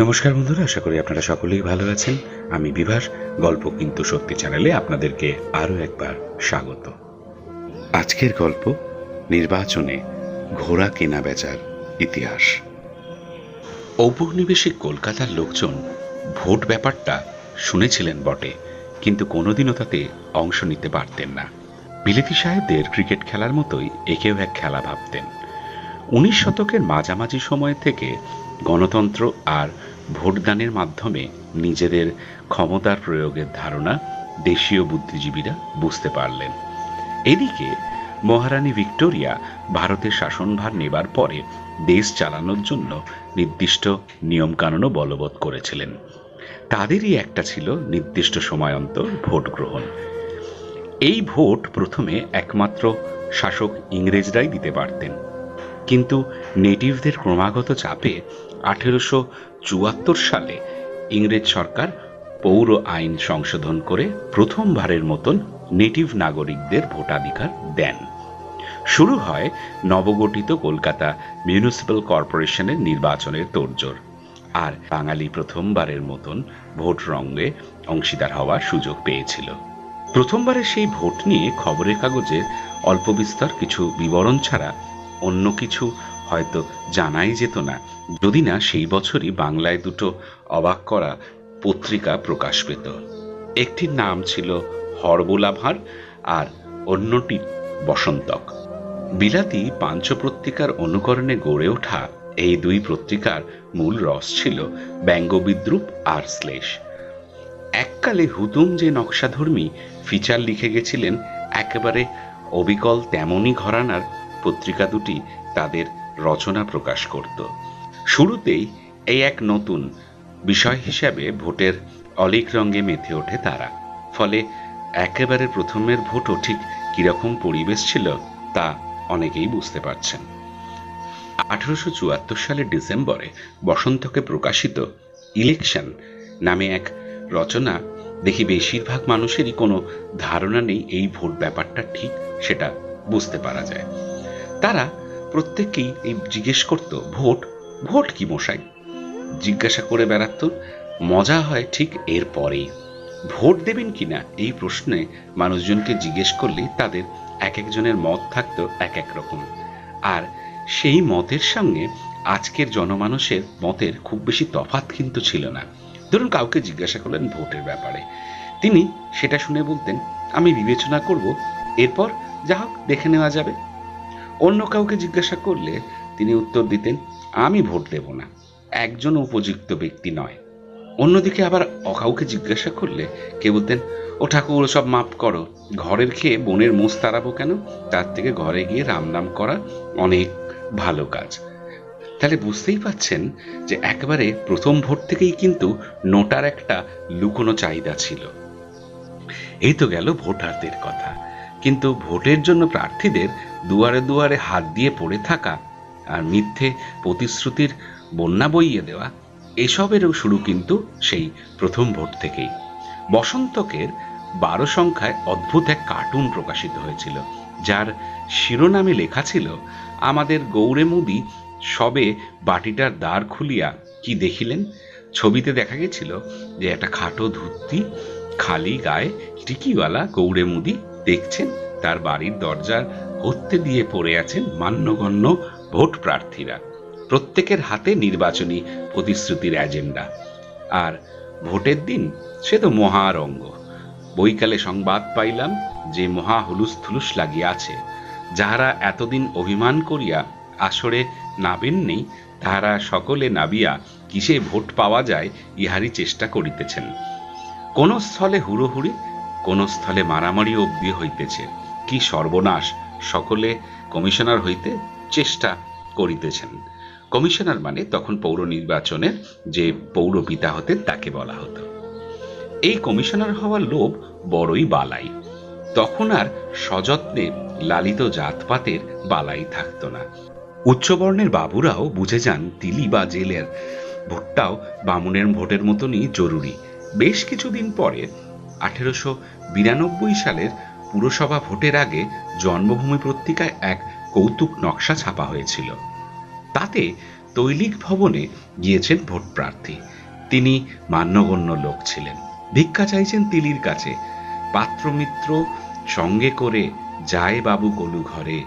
নমস্কার বন্ধুরা, আশা করি আপনারা সকলেই ভালো আছেন। আমি বিভাস, গল্প কিন্তু সত্যি চ্যানেলে আপনাদেরকে আরও একবার স্বাগত। আজকের গল্প, নির্বাচনে ঘোড়া কেনা বেচার ইতিহাস। ঔপনিবেশিক কলকাতার লোকজন ভোট ব্যাপারটা শুনেছিলেন বটে, কিন্তু কোনোদিনও তাতে অংশ নিতে পারতেন না। বিলেতি সাহেবদের ক্রিকেট খেলার মতোই একেও এক খেলা ভাবতেন। উনিশ শতকের মাঝামাঝি সময় থেকে গণতন্ত্র আর ভোটদানের মাধ্যমে নিজেদের ক্ষমতার প্রয়োগের ধারণা দেশীয় বুদ্ধিজীবীরা বুঝতে পারলেন। এদিকে মহারানী ভিক্টোরিয়া ভারতের শাসনভার নেবার পরে দেশ চালানোর জন্য নির্দিষ্ট নিয়মকানুনও বলবৎ করেছিলেন। তাদেরই একটা ছিল নির্দিষ্ট সময় অন্তর ভোট গ্রহণ। এই ভোট প্রথমে একমাত্র শাসক ইংরেজরাই দিতে পারতেন। কিন্তু নেটিভদের ক্রমাগত চাপে আঠেরোশো চুয়াত্তর সালে ইংরেজ সরকার পৌর আইন সংশোধন করে প্রথমবারের মতন নেটিভ নাগরিকদের ভোটাধিকার দেন। শুরু হয় নবগঠিত কলকাতা মিউনিসিপ্যাল কর্পোরেশনের নির্বাচনের তোড়জোড়। আর বাঙালি প্রথমবারের মতন ভোট রঙ্গে অংশীদার হওয়ার সুযোগ পেয়েছিল। প্রথমবারের সেই ভোট নিয়ে খবরের কাগজে অল্প বিস্তর কিছু বিবরণ ছাড়া অন্য কিছু হয়তো জানাই যেত না যদি না সেই বছরই বাংলায় দুটো অবাক করা পত্রিকা প্রকাশ পেত। একটির নাম ছিল হরবোলাভার আর অন্যটি বসন্তক। বিলাতি পাঞ্চপত্রিকার অনুকরণে গড়ে ওঠা এই দুই পত্রিকার মূল রস ছিল ব্যঙ্গবিদ্রুপ আর শ্লেষ। এককালে হুতুম যে নকশাধর্মী ফিচার লিখে গেছিলেন, একেবারে অবিকল তেমনই ঘরানার পত্রিকা দুটি তাদের রচনা প্রকাশ করত। শুরুতেই এই এক নতুন বিষয় হিসাবে ভোটের অলিক রঙে মেতে ওঠে তারা। ফলে একেবারে প্রথমের ভোটও ঠিক কীরকম পরিবেশ ছিল তা অনেকেই বুঝতে পারছেন। আঠারোশো চুয়াত্তর সালের ডিসেম্বরে বসন্তকে প্রকাশিত ইলেকশন নামে এক রচনা দেখি বেশিরভাগ মানুষেরই কোনো ধারণা নেই এই ভোট ব্যাপারটা ঠিক সেটা বুঝতে পারা যায়। তারা প্রত্যেককেই এই জিজ্ঞেস করত, ভোট ভোট কি মশাই? জিজ্ঞাসা করে বেড়াত মজা হয় ঠিক এর পরেই। ভোট দেবেন কিনা এই প্রশ্নে মানুষজনকে জিজ্ঞেস করলেই তাদের এক একজনের মত থাকতো এক এক রকম। আর সেই মতের সঙ্গে আজকের জনমানুষের মতের খুব বেশি তফাৎ কিন্তু ছিল না। ধরুন কাউকে জিজ্ঞাসা করলেন ভোটের ব্যাপারে। তিনি সেটা শুনে বলতেন, আমি বিবেচনা করব, এরপর যা হোক দেখে নেওয়া যাবে। অন্য কাউকে জিজ্ঞাসা করলে তিনি উত্তর দিতেন আমি ভোট দেব না। একজন উপযুক্ত ব্যক্তি নয়। অন্যদিকে আবার অকাউকে জিজ্ঞাসা করলে কে বলতেন, ও ঠাকুর, সব মাপ করো। ঘরের খেয়ে বনের মোষ তাড়াবো কেন? তার থেকে ঘরে গিয়ে রাম নাম করা অনেক ভালো কাজ। তাহলে বুঝতেই পাচ্ছেন যে একবারে প্রথম ভোট থেকেই কিন্তু নোটার একটা লুকোনো চাহিদা ছিল। এই তো গেল ভোটারদের কথা। কিন্তু ভোটের জন্য প্রার্থীদের দুয়ারে দুয়ারে হাত দিয়ে পড়ে থাকা আর মিথ্যে প্রতিশ্রুতির বন্যা বইয়ে দেওয়া, এসবেরও শুরু কিন্তু সেই প্রথম ভোট থেকেই। বসন্তকের বারো সংখ্যায় অদ্ভুত এক কার্টুন প্রকাশিত হয়েছিল, যার শিরোনামে লেখা ছিল, আমাদের গৌরে মুদি সবে বাটিটার দ্বার খুলিয়া কি দেখিলেন? ছবিতে দেখা গেছিল যে একটা খাটো ধুতি, খালি গায়ে টিকিওয়ালা গৌরে মুদি দেখছেন, তার বাড়ির দরজার হত্যে দিয়ে পড়ে আছেন মান্যগণ্য ভোট প্রার্থীরা, প্রত্যেকের হাতে নির্বাচনী প্রতিশ্রুতির এজেন্ডা। আর ভোটের দিন সে তো মহারঙ্গ বৈকালে সংবাদ পাইলাম যে মহা হুলুস থুলুস লাগিয়াছে যাহারা এতদিন অভিমান করিয়া আসরে নাবেন নেই, তাহারা সকলে নাবিয়া কিসে ভোট পাওয়া যায় ইহারই চেষ্টা করিতেছেন। কোন স্থলে হুড়োহুড়ি, কোন স্থলে মারামারি অব্দি হইতেছে। কি সর্বনাশ, সকলে কমিশনার হইতে চেষ্টা করিতেছেন। কমিশনার মানে তখন পৌর নির্বাচনের যে পৌর পিতা হতেন তাকে বলা হতো। এই কমিশনার হওয়ার লোভ বড়ই বালাই। তখন আর সযত্নে লালিত জাতপাতের বালাই থাকতো না। উচ্চবর্ণের বাবুরাও বুঝে যান তিলি বা জেলের ভোটটাও বামুনের ভোটের মতনই জরুরি। বেশ কিছুদিন পরে আঠেরোশো বিরানব্বই সালের পুরসভা ভোটের আগে জন্মভূমি পত্রিকায় এক কৌতুক নকশা ছাপা হয়েছিল। তাতে তৈলিক ভবনে গিয়েছেন ভোট প্রার্থী। তিনি মান্যগণ্য লোক ছিলেন। ভিক্ষা চাইছেন তিলির কাছে। পাত্রমিত্র সঙ্গে করে যায় বাবু কলু ঘরে।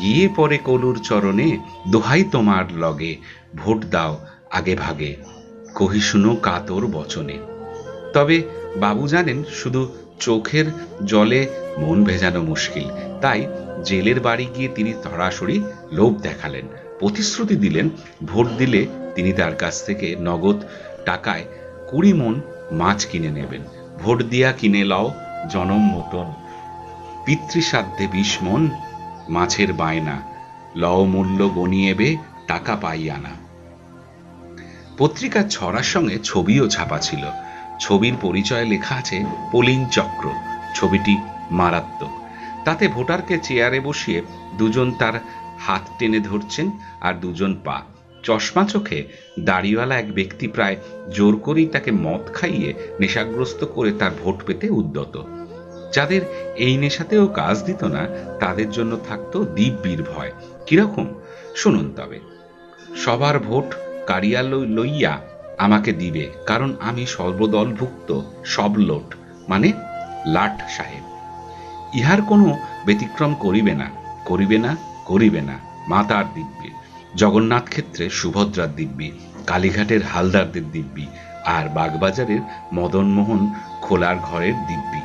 গিয়ে পরে কলুর চরণে, দোহাই তোমার লগে, ভোট দাও আগে ভাগে। কহি শুনো কাতর বচনে। তবে বাবু জানেন, শুধু চোখের জলে মন ভেজানো মুশকিল। তাই জেলের বাড়ি গিয়ে তিনি সরাসরি লোভ দেখালেন। প্রতিশ্রুতি দিলেন, ভোট দিলে তিনি তার কাছ থেকে নগদ টাকায় কুড়ি মন মাছ কিনে নেবেন। ভোট দিয়া কিনে লও জনম মতন। পিতৃসাধ্যে বিশ মন মাছের বায়না। লও মূল্য গনিয়েবে, টাকা পাইয়া না পত্রিকার ছড়ার সঙ্গে ছবিও ছাপা ছিল। ছবির পরিচয় লেখা আছে পোলিং চক্র, ছবিটি মারাত্মক। তাতে ভোটারকে চেয়ারে বসিয়ে দুজন তার হাত টেনে ধরছেন আর দুজন পা। চশমা চোখে দাড়িওয়ালা এক ব্যক্তি প্রায় জোর করেই তাকে মদ খাইয়ে নেশাগ্রস্ত করে তার ভোট পেতে উদ্যত। যাদের এই নেশাতেও কাজ দিত না, তাদের জন্য থাকতো দিব্যির ভয়। কীরকম? শুনুন তবে। সবার ভোট কারিয়ালয় লইয়া আমাকে দিবে, কারণ আমি সর্বদলভুক্ত, সব লোট মানে লাট সাহেব। ইহার কোনো ব্যতিক্রম করিবে না করিবে না করিবে না, মাতার দিব্যি। জগন্নাথ ক্ষেত্রে সুভদ্রার দিব্যি, কালীঘাটের হালদারদের দিব্যি, আর বাগবাজারের মদনমোহন খোলার ঘরের দিব্যি।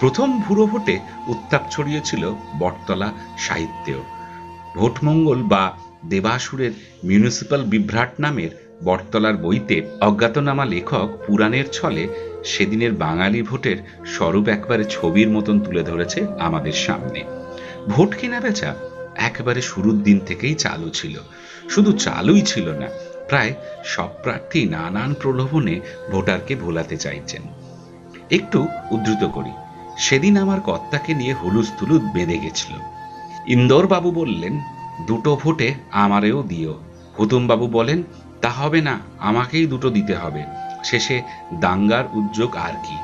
প্রথম ভুরো ভোটে উত্তাপ ছড়িয়েছিল বটতলা সাহিত্যেও। ভোটমঙ্গল বা দেবাসুরের মিউনিসিপ্যাল বিভ্রাট নামের বটতলার বইতে অজ্ঞাতনামা লেখক পুরাণের ছলে সেদিনের বাঙালি ভোটের স্বরূপ একবারে ছবির মতন তুলে ধরেছে আমাদের সামনে। ভোট কেনা বেচা একেবারে শুরুর দিন থেকেই চালু ছিল। শুধু চালুই ছিল না, প্রায় সব প্রার্থী নানান প্রলোভনে ভোটারকে ভোলাতে চাইছেন। একটু উদ্ধৃত করি, সেদিন আমার কর্তাকে নিয়ে হুলুস তুলুদ বেঁধে গেছিল। ইন্দোর বাবু বললেন, দুটো ভোটে আমারেও দিও। হুতুম বাবু বলেন তা হবে না, আমাকেই দুটো দিতে হবে। শেষে দাঙ্গার উদ্যোগ আর কি।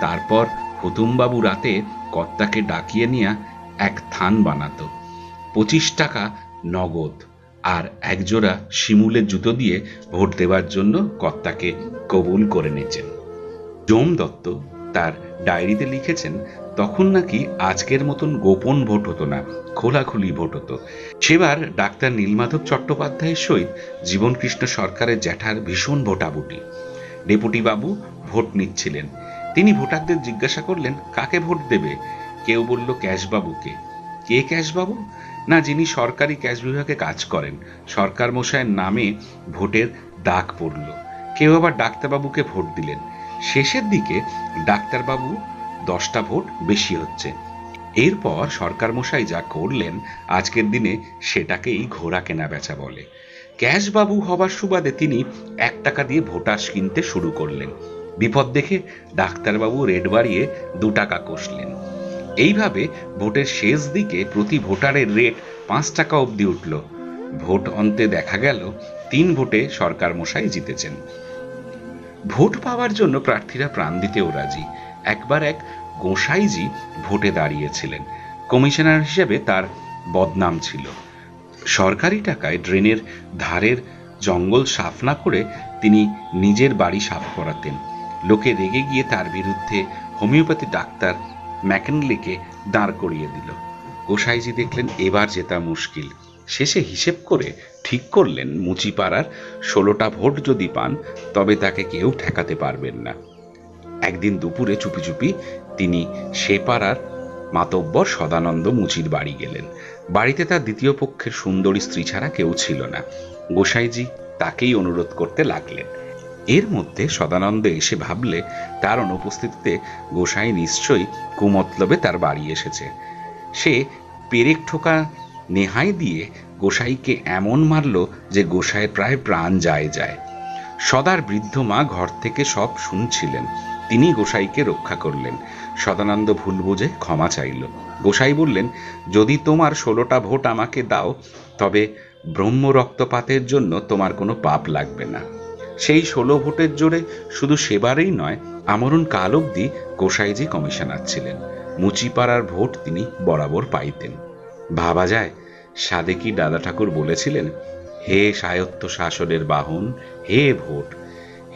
তারপর হুতুমবাবু রাতে কর্তাকে ডাকিয়ে নিয়ে এক থান বানাতো। পঁচিশ টাকা নগদ আর একজোড়া শিমুলের জুতো দিয়ে ভোট দেওয়ার জন্য কর্তাকে কবুল করে নিয়েছেন। যম দত্ত তার ডায়েরিতে লিখেছেন তখন নাকি আজকের মতন গোপন ভোট হতো না, খোলাখুলি ভোট হতো। সেবার ডাক্তার নীলমাধব চট্টোপাধ্যায়ের সহিত জীবনকৃষ্ণ সরকারের জ্যাঠার ভীষণ ভোটাভুটি। ডেপুটি বাবু ভোট নিচ্ছিলেন। তিনি ভোটারদের জিজ্ঞাসা করলেন, কাকে ভোট দেবে? কেউ বলল, ক্যাশবাবুকে। কে ক্যাশবাবু? না, যিনি সরকারি ক্যাশ বিভাগে কাজ করেন। সরকার মশাইয়ের নামে ভোটের দাগ পড়ল। কেউ আবার ডাক্তারবাবুকে ভোট দিলেন? শেষের দিকে ডাক্তারবাবু দশটা ভোট বেশি হচ্ছে। এরপর সরকার মশাই যা করলেন, আজকের দিনে সেটাকেই ঘোড়া কেনা বেচা বলে। ক্যাশবাবু হবার সুবাদে তিনি এক টাকা দিয়ে ভোটাস কিনতে শুরু করলেন। বিপদ দেখে ডাক্তারবাবু রেড বাড়িয়ে দু টাকা কষলেন। এইভাবে ভোটের শেষ দিকে প্রতি ভোটারের রেট পাঁচ টাকা অবধি উঠল। ভোট অন্তে দেখা গেল, তিন ভোটে সরকার মশাই জিতেছেন। ভোট পাওয়ার জন্য প্রার্থীরা প্রাণ দিতেও রাজি। একবার এক গোসাইজি ভোটে দাঁড়িয়েছিলেন। কমিশনার হিসেবে তার বদনাম ছিল। সরকারি টাকায় ড্রেনের ধারের জঙ্গল সাফ না করে তিনি নিজের বাড়ি সাফ করাতেন। লোকে রেগে গিয়ে তার বিরুদ্ধে হোমিওপ্যাথি ডাক্তার ম্যাকেনলিকে দাঁড় করিয়ে দিল। গোসাইজি দেখলেন এবার জেতা মুশকিল। শেষে হিসেব করে ঠিক করলেন মুচিপাড়ার ষোলোটা ভোট যদি পান, তবে তাকে কেউ ঠেকাতে পারবেন না। একদিন দুপুরে চুপি চুপি তিনি সে পাড়ার মাতব্বর সদানন্দ মুচির বাড়ি গেলেন। বাড়িতে তার দ্বিতীয় পক্ষের সুন্দরী স্ত্রী ছাড়া কেউ ছিল না। গোসাইজি তাকেই অনুরোধ করতে লাগলেন। এর মধ্যে সদানন্দ এসে ভাবলে তার অনুপস্থিতিতে গোসাই নিশ্চয়ই কুমতলবে তার বাড়ি এসেছে। সে পেরেক ঠোকা নেহাই দিয়ে গোসাইকে এমন মারল যে গোসাইয়ের প্রায় প্রাণ যায় যায়। সদার বৃদ্ধ মা ঘর থেকে সব শুনছিলেন। তিনি গোসাইকে রক্ষা করলেন। সদানন্দ ভুল বুঝে ক্ষমা চাইল। গোসাই বললেন, যদি তোমার ষোলোটা ভোট আমাকে দাও, তবে ব্রহ্ম রক্তপাতের জন্য তোমার কোনো পাপ লাগবে না। সেই ষোলো ভোটের জোরে শুধু সেবারেই নয়, আমরণ কাল অবধি গোসাইজি কমিশনার ছিলেন। মুচিপাড়ার ভোট তিনি বরাবর পাইতেন। ভাবা যায় সাদেকি দাদা ঠাকুর বলেছিলেন, হে সায়ত্ত শাসনের বাহন, হে ভোট,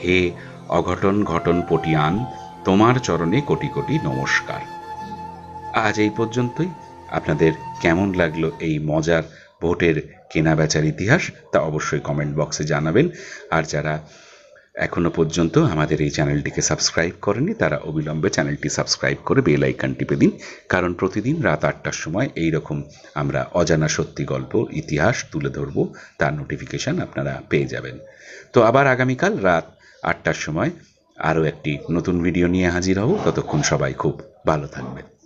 হে অঘটন ঘটন পটিয়ান, তোমার চরণে কোটি কোটি নমস্কার। আজ এই পর্যন্তই। আপনাদের কেমন লাগল এই মজার ভোটের কেনাবেচার ইতিহাস তা অবশ্যই কমেন্ট বক্সে জানাবেন। আর যারা এখনও পর্যন্ত আমাদের এই চ্যানেলটিকে সাবস্ক্রাইব করেনি তারা অবিলম্বে চ্যানেলটি সাবস্ক্রাইব করে বেল আইকন টিপে দিন। কারণ প্রতিদিন রাত আটটার সময় এই রকম আমরা অজানা সত্যি গল্প, ইতিহাস তুলে ধরব, তার নোটিফিকেশন আপনারা পেয়ে যাবেন। তো আবার আগামীকাল রাত আটটার সময় আরও একটি নতুন ভিডিও নিয়ে হাজির হব। ততক্ষণ সবাই খুব ভালো থাকবেন।